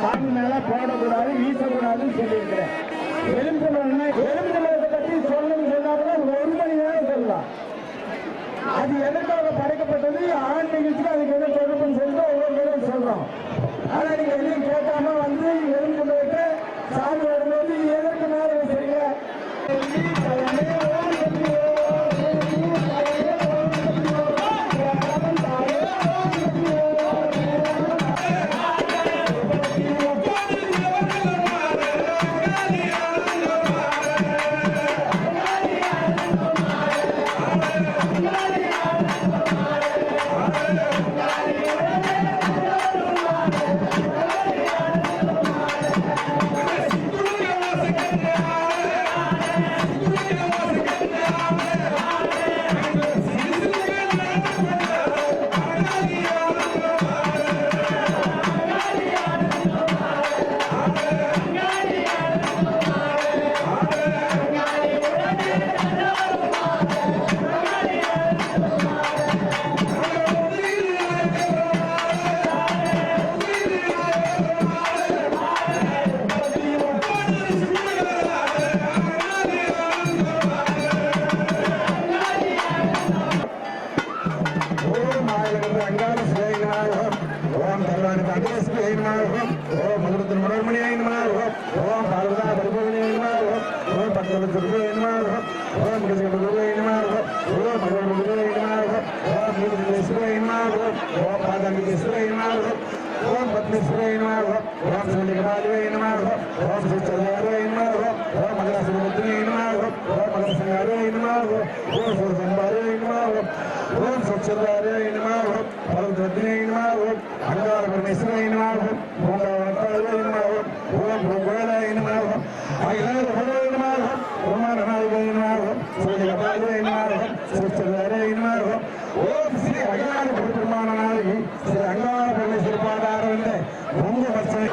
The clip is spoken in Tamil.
சாமி மேல போடக்கூடாது வீசக்கூடாதுன்னு சொல்லியிருக்கிறேன். எலும்புலன்னா எலும்புலத்தை பற்றி சொல்லணும்னு சொன்னா ஒரு மணி நேரம் சொல்லலாம். அது எதற்காக படைக்கப்பட்டது? ஆண் நிகழ்ச்சிக்கு அதுக்கு என்ன தொடர்புன்னு சொல்லிட்டு ஒவ்வொரு சொல்றோம். ஆனா நீங்க எதையும் கேட்டா ஓம் ஆயிரத்து அங்கார சிலைநாயகம் ஓம் தருவானி அகேஸ்வரி ஐநாயகம் ஓம் மதுரத்தின் மனோர்மணி ஐநாயகம் ஓம் பார்வதா பரிபூர்ணி ஐநாயகம் ஓம் பக்கத்து துர்கை ஐநாயகம் ஓம் கிருஷ்ண துர்கை ஐநாயகம் ஓம் மகன் துர்கை ஐநாயகம் ஓம் நீதிஸ்வரி ஐநாயகம் ஓம் பாதங்கேஸ்வரி ஐநாயகம் ஓம் பத்மேஸ்வரி ஐநாயகம் ஓம் சூரியகபாலி ஐநாயகம் ஓம் சுச்சதாரி ஐநாயகம் ஓம் மகராசுரமுத்திரி ஐநாயகம் ஓம் மகரசங்காரி ஐநாயகம் ஓம் ஐநாயகம் ஓம் சச்சதாரி ஐநாயகம் பரமத்ரத்னி ஐநாயகம் அங்கார பரமேஸ்வரி ஐநாயகம் ஓங்காவனத்தாரி ஐநாயகம் ஓம் பூங்கோல ஐநாயகம் அகிலாத பர ஐநாயகம் ஓமானநாயக ஐநாயகம் சூரியகபாலி ஐநாயகம் சுச்சதாரி ஐநாயகம் ஓம் ஸ்ரீ அகிலாத பெருமானாயகி ஸ்ரீ அங்கார பரமேஸ்வரி பாதாரவந்த பொங்கு வச்சனை